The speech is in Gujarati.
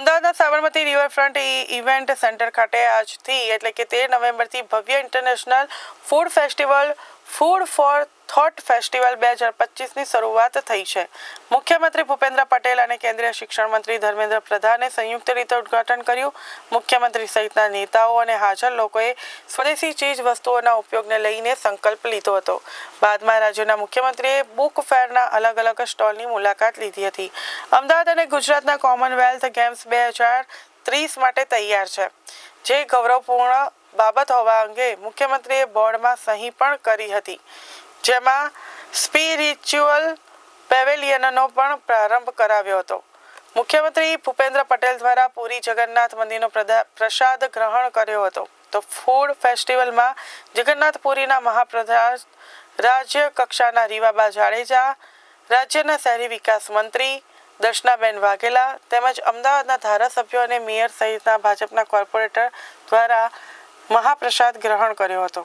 અમદાવાદના સાબરમતી રિવરફ્રન્ટ ઇવેન્ટ સેન્ટર ખાતે આજથી એટલે કે તેર નવેમ્બરથી ભવ્ય international food festival food for thought festival બે હજાર પચીસની શરૂઆત થઈ છે. મુખ્યમંત્રી ભૂપેન્દ્ર પટેલ કેન્દ્રીય શિક્ષણ મંત્રી ધર્મેન્દ્ર પ્રધાને સંયુક્ત રીતે ઉદઘાટન કર્યું. મુખ્યમંત્રી સહિતના નેતાઓ અને હાજર લોકોએ સ્વદેશી ચીજ વસ્તુઓના ઉપયોગને લઈને સંકલ્પ લીધો હતો. બાદમાં રાજ્યના મુખ્યમંત્રીએ બુક ફેરના અલગ અલગ સ્ટોલની મુલાકાત લીધી હતી. અમદાવાદ અને ગુજરાતના કોમનવેલ્થ ગેમ્સ બે હજાર ત્રીસ માટે તૈયાર છે. જે ગૌરવપૂર્ણ બાબત હોવા અંગે મુખ્યમંત્રીએ બોર્ડમાં સહી પણ કરી હતી. જેમાં સ્પિરિચ્યુઅલ પેવેલિયનનો પણ પ્રારંભ કરાવ્યો હતો. મુખ્યમંત્રી ભૂપેન્દ્ર પટેલ દ્વારા પુરી જગન્નાથ મંદિરનો પ્રસાદ ગ્રહણ કર્યો હતો. તો ફૂડ ફેસ્ટિવલમાં જગન્નાથ પુરીના મહાપ્રસાદ રાજ્ય કક્ષાના રીવાબા જાડેજા, રાજ્યના શહેરી વિકાસ મંત્રી દર્શનાબેન વાઘેલા તેમજ અમદાવાદના ધારાસભ્યો અને મેયર સહિતના ભાજપના કોર્પોરેટર દ્વારા મહાપ્રસાદ ગ્રહણ કર્યો હતો.